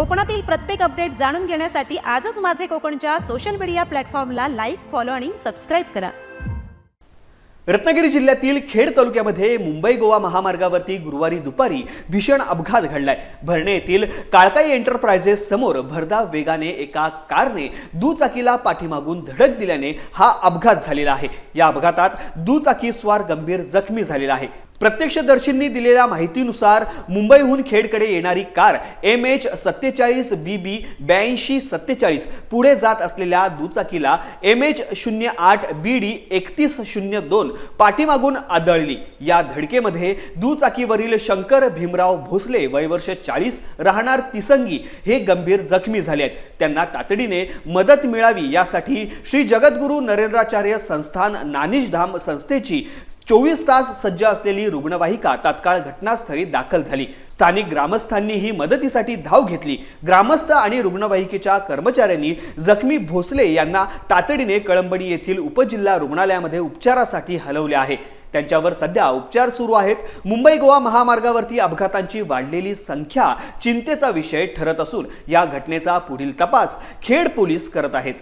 कोकणातील प्रत्येक अपडेट जाणून घेण्यासाठी आजच माझे कोकणच्या सोशल मीडिया प्लॅटफॉर्मला लाईक फॉलो आणि सबस्क्राईब करा. रत्नागिरी जिल्ह्यातील खेड तालुक्यामध्ये मुंबई गोवा महामार्गावरती गुरुवारी दुपारी भीषण अपघात घडलाय. भरणे येथील काळकाई एंटरप्राइजेस समोर भरधाव वेगाने एका कारने दुचाकीला पाठीमागून धडक दिल्याने हा अपघात झालेला आहे. या अपघातात दुचाकी स्वार गंभीर जखमी झालेला आहे. प्रत्यक्षदर्शींनी दिलेल्या माहितीनुसार मुंबईहून खेडकडे येणारी कार एम एच सत्तेचाळीस बी बी ब्याऐंशी सत्तेचाळीस पुढे जात असलेल्या दुचाकीला एम एच शून्य आठ बी डी एकतीस शून्य दोन पाठीमागून आदळली. या धडकेमध्ये दुचाकीवरील शंकर भीमराव भोसले वयवर्ष चाळीस राहणार तिसंगी हे गंभीर जखमी झाले आहेत. त्यांना तातडीने मदत मिळावी यासाठी श्री जगद्गुरू नरेंद्राचार्य संस्थान नानिशधाम संस्थेची चोवीस तास सज्ज असलेली रुग्णवाहिका तात्काळ घटनास्थळी दाखल झाली. स्थानिक ग्रामस्थांनीही मदतीसाठी धाव घेतली. ग्रामस्थ आणि रुग्णवाहिकेच्या कर्मचाऱ्यांनी जखमी भोसले यांना तातडीने कळंबडी येथील उपजिल्हा रुग्णालयामध्ये उपचारासाठी हलवले आहे. त्यांच्यावर सध्या उपचार सुरू आहेत. मुंबई गोवा महामार्गावरती अपघातांची वाढलेली संख्या चिंतेचा विषय ठरत असून या घटनेचा पुढील तपास खेड पोलीस करत आहेत.